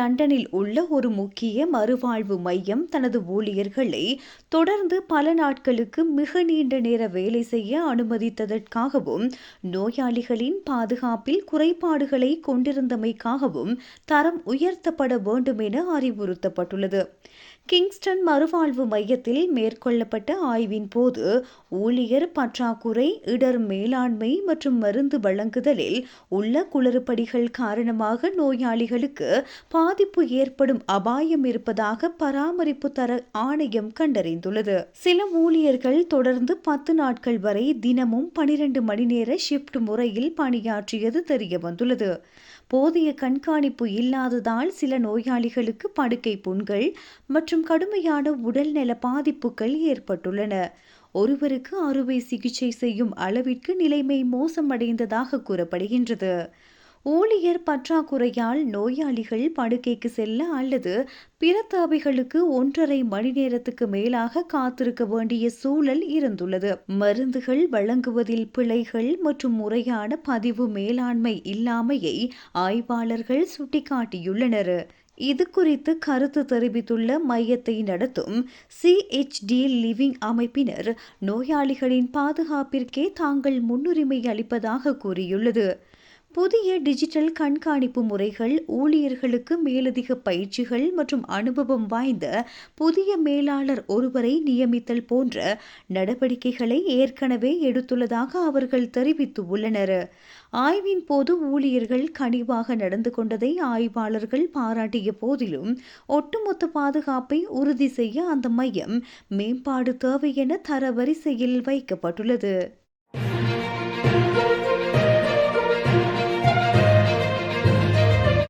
லண்டனில் உள்ள ஒரு முக்கிய மறுவாழ்வு மையம் தனது ஊழியர்களை தொடர்ந்து பல நாட்களுக்கு மிக நீண்ட நேர வேலை செய்ய அனுமதித்ததற்காகவும் நோயாளிகளின் பாதுகாப்பில் குறைபாடுகளை கொண்டிருந்தமைக்காகவும் தரம் உயர்த்தப்பட வேண்டும் என அறிவுறுத்தப்பட்டுள்ளது. கிங்ஸ்டன் மறுவாழ்வு மையத்தில் மேற்கொள்ளப்பட்ட ஆய்வின் போது ஊழியர் பற்றாக்குறை இடர் மேலாண்மை மற்றும் மருந்து வழங்குதலில் உள்ள குளறுபடிகள் காரணமாக நோயாளிகளுக்கு பாதிப்பு ஏற்படும் அபாயம் இருப்பதாக பராமரிப்பு தர ஆணையம் கண்டறிந்துள்ளது. சில ஊழியர்கள் தொடர்ந்து பத்து நாட்கள் வரை தினமும் பனிரெண்டு மணி நேர ஷிப்ட் முறையில் பணியாற்றியது தெரிய வந்துள்ளது போதிய கண்காணிப்பு இல்லாததால் சில நோயாளிகளுக்கு படுக்கை புண்கள் மற்றும் கடுமையான உடல்நல பாதிப்புகள் ஏற்பட்டுள்ளன. ஒருவருக்கு அறுவை சிகிச்சை செய்யும் அளவிற்கு நிலைமை மோசமடைந்ததாக கூறப்படுகின்றது. ஊழியர் பற்றாக்குறையால் நோயாளிகள் படுக்கைக்கு செல்ல அல்லது பிற தேவைகளுக்கு ஒன்றரை மணி நேரத்துக்கு மேலாக காத்திருக்க வேண்டிய சூழல் இருந்துள்ளது. மருந்துகள் வழங்குவதில் பிழைகள் மற்றும் முறையான பதிவு மேலாண்மை இல்லாமையை ஆய்வாளர்கள் சுட்டிக்காட்டியுள்ளனர். இது குறித்து கருத்து தெரிவித்துள்ள மையத்தை நடத்தும் சிஎச்டி லிவிங் அமைப்பினர் நோயாளிகளின் பாதுகாப்பிற்கே தாங்கள் முன்னுரிமை அளிப்பதாக கூறியுள்ளது. புதிய டிஜிட்டல் கண்காணிப்பு முறைகள் ஊழியர்களுக்கு மேலதிக பயிற்சிகள் மற்றும் அனுபவம் வாய்ந்த புதிய மேலாளர் ஒருவரை நியமித்தல் போன்ற நடவடிக்கைகளை ஏற்கனவே எடுத்துள்ளதாக அவர்கள் தெரிவித்துள்ளனர் ஆய்வின் போது ஊழியர்கள் கனிவாக நடந்து கொண்டதை ஆய்வாளர்கள் பாராட்டிய போதிலும் ஒட்டுமொத்த பாதுகாப்பை உறுதி செய்ய அந்த மையம் மேம்பாடு தேவை என தரவரிசையில் வைக்கப்பட்டுள்ளது.